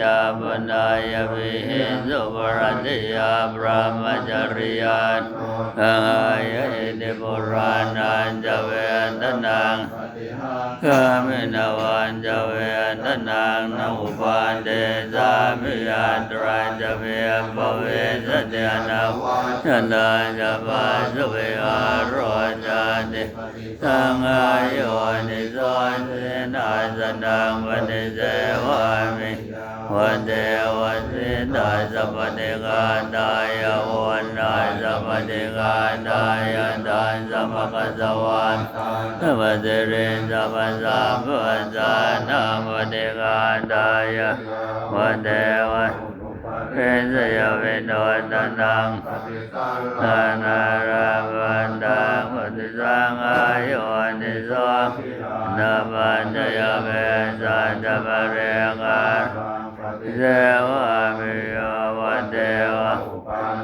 ยาปนายวิหิสุปรติยาพระมจริยาอายัยติปุรานันจะเวทนังกามินวันจะเวทนังนอุปันเดสามิยาตรันจะเวปเวสเดนาจันาจะปาสุเวอาโรจาติสังอายุนิโสสินาสนังวันติเสวามิ วันเดวันสิตาสัพพเทกาตายะวันนาสัพพเทกาตายะตาสัมภะสวันธรรมเจริญสัพสัมพุทธานามุติกาตายะวันเดวันเป็นสยเวนโนตนังนานาราวันตังมุติสังอายุวันนิโสนาปัญจยเวสันตปะเรกั งเสวะมิโยวันเดวะ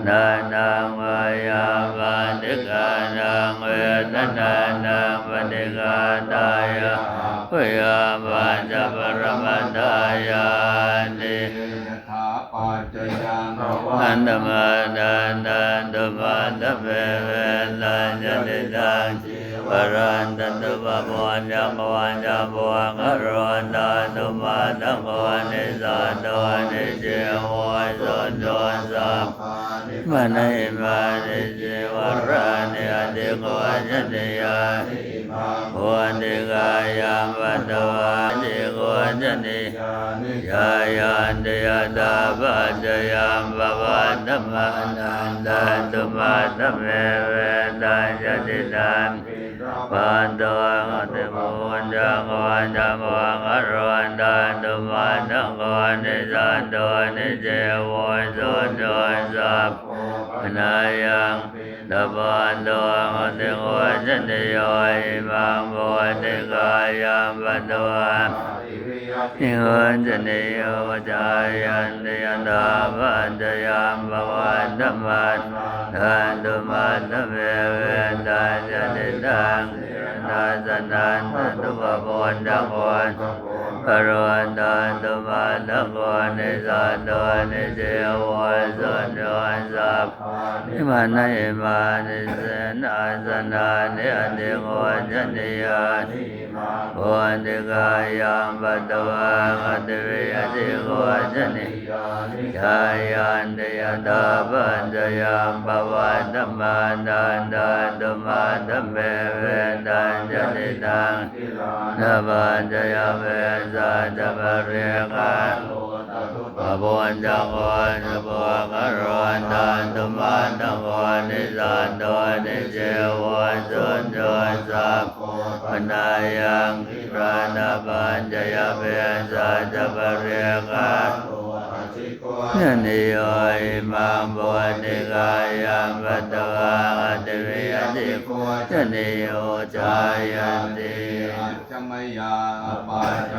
นานังวายาปันติกานังเวทนานังปฏิกาตายะพยาปัญจปรมัตายานิอันตมานันตันตุมาตเวเวลัญจติตังจิ ปรันตันตุปปวันยังปวันจะปวังอรวันตาตุมาตังวันนิสัตตวันนิเจวัยสันตวันสัพมานิมานิเจวรานิอติโกจัตติยาวันติกายังวัตวาติโกจัตติยายันติยาตาปัจจยังปวัตตมานันตันตุมาตเมเวตันจัตติตัน ปันตัวงติมุญจังวันจังวังอรวันตันตุมันตังวันนิสันตัวนิเจวันสุนทรสัพนายังตบันโดงติโกจันติโยอิมังโบติกายังปัตตวั นิโกจันติโยจายันติยันตาปัจจยังปวันธรรมันทันตุมันตเวเวนตันจันติตังนาสนันตุปปวันดังวันปรวันตันตุมันตะกวันนิสันตวันนิเจวันสันตวันสัพอิมานะอิมานิเสนาสนานิอันติโกจันติยานิ วันติกายังปัตตวะกัตติวิยติโกจันติยายันเดยตาปัญจยามปวัตตมานันตันตุมาตเมเวตันจนิตังนาปัญจยเวสัจปะเรกัง ปะปวนจังวันปะกรวันตันตุมันตังวันนิสันโดนิเจวันสุนโดสัพพนายังพระนาปัญจยเปสัจปะเรกังนันนิโยอิมังบวติกายังปัตตวังอัตติวิยติโกจันนิโยจายันติจมยาปัจจ